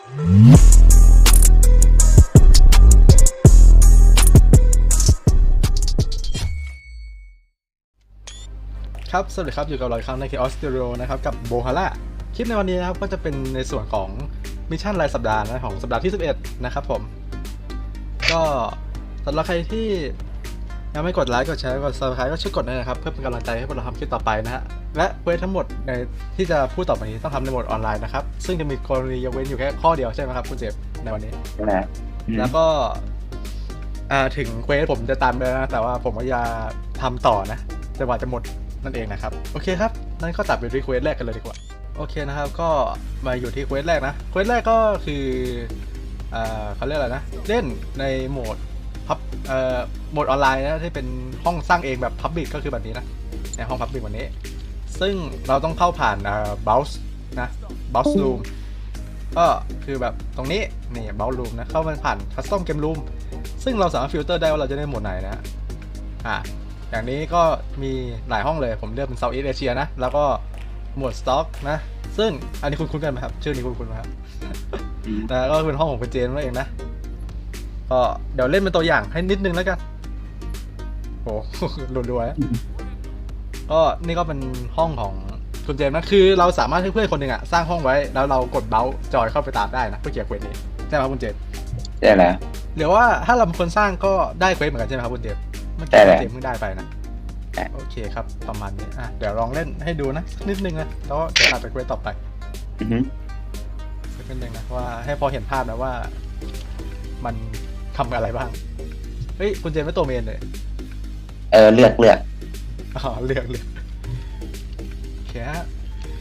ครับ สวัสดีครับ อยู่กับเราอีกครั้งใน Chaos Studio นะครับ กับโบฮาร่าคลิปในวันนี้นะครับ ก็จะเป็นในส่วนของมิชชั่นรายสัปดาห์นะของสัปดาห์ที่ 11 นะครับผม ก็สำหรับใครที่ ยังไม่กดไลค์กดแชร์กด subscribe ก็ช่วยกดด้วยนะครับ เพื่อเป็นกำลังใจให้พวกเราทำคลิปต่อไปนะฮะและเควสทั้งหมดในที่จะพูดต่อไปนี้ต้องทำในโหมดออนไลน์นะครับ ซึ่งจะมีกรณียกเว้นอยู่แค่ข้อเดียวใช่ไหมครับคุณเจฟในวันนี้ นะอืมแล้วก็อ่าถึงเควสผมจะตามไปแล้วนะ แต่ว่าผมก็จะทำต่อนะจนกว่าจะหมดนั่นเองนะครับ โอเคครับ นั้นก็ตัดไปที่เควสแรกกันเลยดีกว่า โอเคนะครับ ก็มาอยู่ที่เควสแรกนะ เควสแรกก็คืออ่าเขาเรียกอะไรนะ เล่นในโหมดพับ เอ่อโหมดออนไลน์นะที่เป็นห้องสร้างเองแบบพับบิกก็คือแบบนี้นะในห้องพับบิกวันนี้ ซึ่งเราต้องเข้าผ่านอ่าบัลส์นะบัลส์รูมก็คือแบบตรงนี้นี่เบลลูมนะเข้ามาผ่านคัสตอมเกมรูมซึ่งเราสามารถฟิลเตอร์ได้ว่าเราจะได้โหมดไหนนะอะอย่างนี้ก็มีหลายห้องเลยผมเลือกเป็นเซาท์อีสเอเชียนะ แล้วก็โหมดสต็อกนะ ซึ่งอันนี้คุณคุ้นๆกันไหมครับ ชื่อนี้คุณคุ้นๆไหมครับอืมนะก็เป็นห้องของคุณเจนนั่นเองนะ ก็เดี๋ยวเล่นเป็นตัวอย่างให้นิดนึงแล้วกันโอ้โหรัวๆนะก็นี่ก็เป็นห้องของคุณเจมส์นะคือเราสามารถให้เพื่อนคนหนึ่งอะสร้างห้องไว้แล้วเรากดเบลจอยเข้าไปตามได้นะเพื่อเกี่ยวกับเควสนี้ใช่ไหมครับคุณเจมส์ได้แล้วหรือว่าถ้าเราเป็นคนสร้างก็ได้เควสเหมือนกันใช่ไหมครับคุณเจมส์เมื่อได้กี้แล้คุวณเจมส์เพิ่งได้ไปนะใช่โอเคครับประมาณนี้อะเดี๋ยวลองเล่นให้ดูนะสักนิดนึงนะแล้วก็เดี๋ยวตัดไปเควสต่อไปอือฮึสักนิดนึงนะว่าให้พอเห็นภาพนะว่า มัน ทำอะไรบ้าง เฮ้ย คุณเจมส์ไม่ตัวเมนเลย เออเลือกเลือกอ๋อเลือกเลือกโอเคฮะ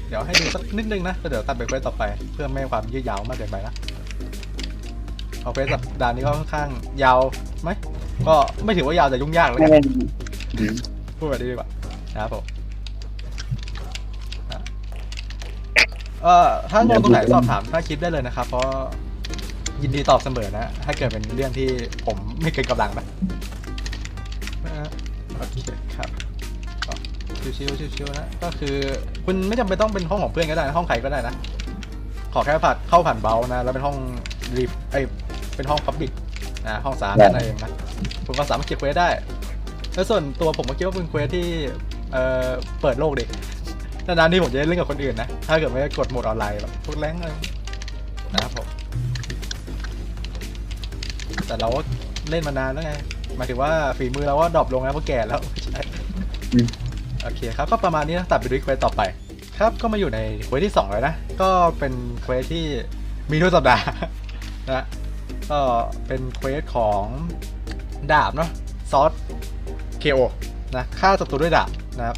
เดี๋ยวให้ดูสักนิดนึงนะแล้วเดี๋ยวตัดไปเควสต่อไป เพื่อไม่ให้ความยืดยาวมากเกินไปนะเอาเควสสัปดาห์นี้ก็ค่อนข้างยาวไหมก็ไม่ถือว่ายาวแต่ยุ่งยากแล้วไม่กันเป็นอืมพูดแบบนี้ดีกว่านะครับผมนะเอ่อถ้างงตรงไหนสอบถามถ้าคลิปได้เลยนะครับ เพราะ ยินดีตอบเสมอนะ ถ้าเกิดเป็นเรื่องที่ผมไม่เกินกำลังนะโอเคครับชิวๆชิวๆนะ ก็คือคุณไม่จำเป็นต้องเป็นห้องของเพื่อนก็ได้นะห้องใครก็ได้นะ ขอแค่ผ่านเข้าผ่านเบลนะ แล้วเป็นห้องรีบไอเป็นห้องพับบิกนะห้องสาธารณะเองนะคุณก็สามารถเก็บเควสได้ แล้วส่วนตัวผมก็คิดว่าเป็นเควสที่เอ่อเปิดโลกเด็กนานๆที่ผมจะเล่นกับคนอื่นนะ ถ้าเกิดไม่กดโหมดออนไลน์แบบพวกแรงอะไรนะครับผม แต่เราก็เล่นมานานแล้วไงหมายถึงว่าฝีมือเราก็ดรอปลงแล้วเพราะแก่แล้วไม่ใช่อืม โอเคครับก็ประมาณนี้นะตัดไปด้วยเควสต่อไป ครับก็มาอยู่ในเควสที่2แล้วนะ ก็เป็นเควสที่มีทุกสัปดาห์ นะก็เป็นเควสของดาบเนาะซอส KO นะฆ่าศัตรูด้วยดาบนะครับ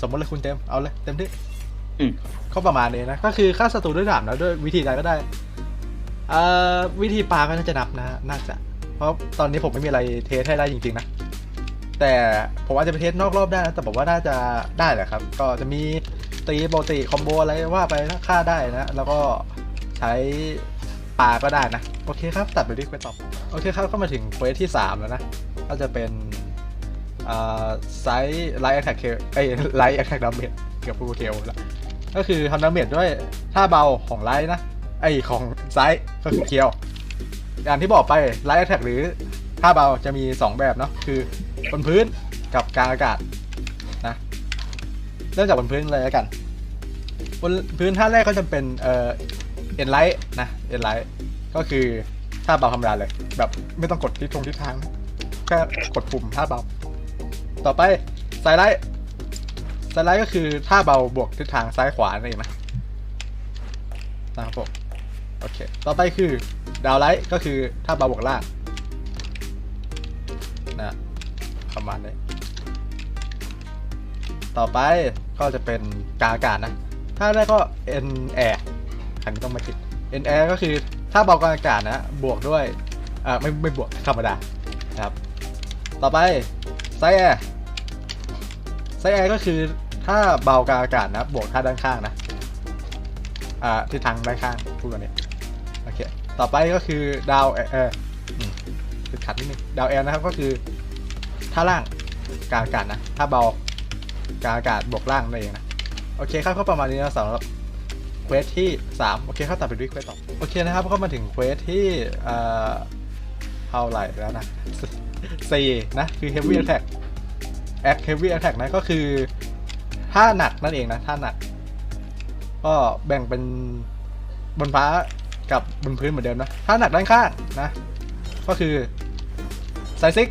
สมมติเลยคุณเต็มเอาเลยเต็มที่อืม ก็ประมาณนี้นะ ก็คือฆ่าศัตรูด้วยดาบนะด้วยวิธีใดก็ได้ เอ่อวิธีปาก็น่าจะนับนะน่าจะ เพราะตอนนี้ผมไม่มีอะไรเทสให้ได้จริงๆนะ แต่ผมอาจจะไปเทสนอกรอบได้นะ แต่ผมว่าน่าจะได้แหละครับ ก็จะมีตีปกติคอมโบอะไรว่าไปนะฆ่าได้นะ แล้วก็ใช้ปาก็ได้นะ โอเคครับ ตัดไปที่เควสต่อโอเคครับ ก็มาถึงเควสที่ 3 แล้วนะ ก็จะเป็นไซส์ไลท์แอคแท็กเคไอไลท์แอคแท็กดาเมจเกือบพูดเคลละก็คือทำดาเมจด้วยท่าเบาของไลท์นะ ไอของไซส์ก็คือเคียวอย่างที่บอกไปไลท์แท็กหรือท่าเบาจะมี 2 แบบเนาะคือบนพื้นกับกลางอากาศนะเริ่มจากบนพื้นเลยแล้วกัน บนพื้นท่าแรกก็จะเป็นเอ่อเอ็นไลท์นะเอ็นไลท์ก็คือท่าเบาธรรมดาเลย แบบไม่ต้องกดทิศทงทิศทางแค่กดปุ่มท่าเบา ต่อไปไซไลท์ไซไลท์ก็คือท่าเบาบวกทิศทางซ้ายขวานั่นเองนะนะครับผม โอเค ต่อไปคือดาวไลท์ก็คือท่าเบาบวกล่างนะประมาณนี้ ต่อไปก็จะเป็นกาอากาศนะ ถ้าแรกก็ N Air คันนี้ต้องมาคิด N Air ก็คือถ้าเบากลางอากาศนะ บวกด้วยอ่าไม่ไม่บวกธรรมดานะครับ ต่อไปไซแอร์ไซแอร์ก็คือถ้าเบากลางอากาศนะ บวกท่าด้านข้างนะอ่าทิศทางด้านข้างพูดกันเนี่ย โอเค ต่อไปก็คือดาวแอร์อืมติดขัดนิดนึงดาวแอร์นะครับก็คือท่าล่างกาอากาศนะ ถ้าเบากาอากาศบวกล่างนั่นเองนะ โอเคครับก็ประมาณนี้นะสำหรับเควสที่ 3 โอเคเข้าตัดไปด้วยเควสต่อโอเคนะครับก็มาถึงเควสที่เอ่อเท่าไหร่แล้วนะสี่นะ คือ heavy attack act heavy attack นะก็คือท่าหนักนั่นเองนะท่าหนัก ก็แบ่งเป็นบนฟ้า กับบนพื้นเหมือนเดิมนะท่าหนักด้านข้างนะ ก็คือไซซิก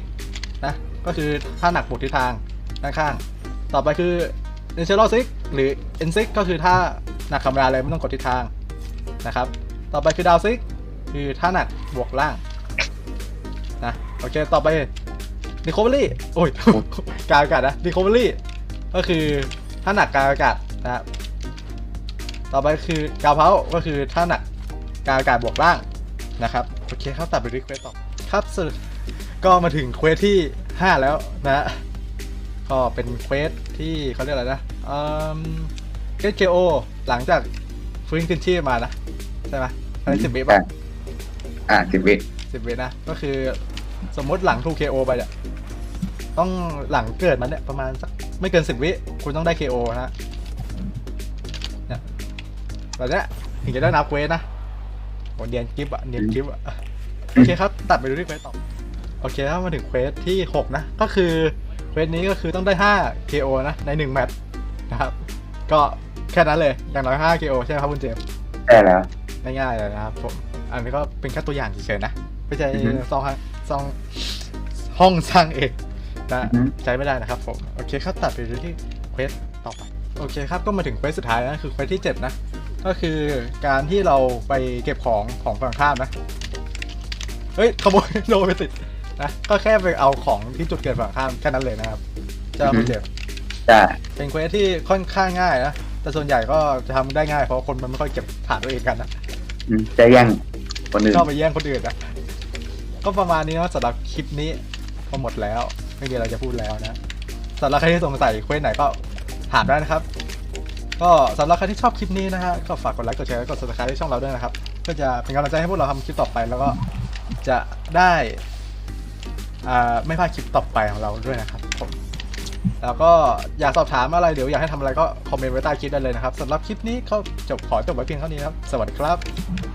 นะก็คือท่าหนักบวกทิศทางด้านข้าง ต่อไปคือ n a t u r a l 6หรือ n 6ก็คือท่าหนักธรราเลยไม่ต้องกดทิศทางนะครับ ต่อไปคือดาว6คือท่าหนักบวกล่างนะโอเคต่อไป recovery โอ้ยกาอากาศนะ recovery ก็คือท่าหนักกาอากาศนะครับต่อไปคือกาวเพาก็คือท่าหนัก กลางอากาศบวกล่างนะครับโอเคครับตัดไปด้วยเควสต่อครับสรุปก็มาถึงเควสที่ 5 แล้วนะก็เป็นเควสที่เขาเรียกอะไรนะเอ่อเกตเคโอหลังจากฟื้นคืนชีพมานะใช่ไหมอะไรสิบวิป่ะอ่าสิบวิสิบวินะ ก็คือสมมติหลังทูเคโอไปเนี่ยต้องหลังเกิดมันเนี่ยประมาณสักไม่เกินสิบวิคุณต้องได้เคโอนะฮะเนี่ยแบบเนี้ยถึงจะได้นับเควสนะ โหเนียนกิฟอะเนียนกิฟอะโอเคครับ ตัดไปดูที่เควสต่อโอเคครับมาถึงเควสที่ 6 นะ ก็คือเควสนี้ก็คือต้องได้ 5 KO นะ ใน 1 แมตช์นะครับ ก็แค่นั้นเลย อย่างน้อย5 KO ใช่ไหมครับคุณเจมส์ได้แล้วง่ายๆเลยนะครับผมอันนี้ก็เป็นแค่ตัวอย่างเฉยๆนะ ไม่ใช่อือฮึซองฮะซองห้องสร้างเองนะอือฮึใช้ไม่ได้นะครับผม โอเคครับตัดไปดูที่เควสต่อไป โอเคครับ ก็มาถึงเควสสุดท้ายนะ คือเควสที่ 7 นะ ก็คือการที่เราไปเก็บของของฝั่งข้ามนะ เฮ้ยขโมยโดนไปติดนะก็แค่ไปเอาของที่จุดเกิดฝั่งข้ามแค่นั้นเลยนะครับใช่ไหมคุณเจมส์ได้เป็นเควสที่ค่อนข้างง่ายนะแต่ส่วนใหญ่ก็จะทำได้ง่ายเพราะคนมันไม่ค่อยเก็บฐานตัวเองกันนะอืมจะแย่งคนอื่นชอบไปแย่งคนอื่นนะก็ประมาณนี้นะสำหรับคลิปนี้ก็หมดแล้ว ไม่มีอะไรจะพูดแล้วนะสำหรับใครที่สงสัยเควสไหนก็ถามได้นะครับ ก็สำหรับใครที่ชอบคลิปนี้นะฮะก็ฝากกดไลค์กดแชร์กด subscribe ให้ช่องเราด้วยนะครับก็จะเป็นกำลังใจให้พวกเราทำคลิปต่อไป แล้วก็จะได้อ่าไม่พลาดคลิปต่อไปของเราด้วยนะครับผมแล้วก็อยากสอบถามอะไรเดี๋ยวอยากให้ทำอะไรก็คอมเมนต์ไว้ใต้คลิปได้เลยนะครับสำหรับคลิปนี้ก็จบขอจบไว้เพียงเท่านี้นะครับ สวัสดีครับ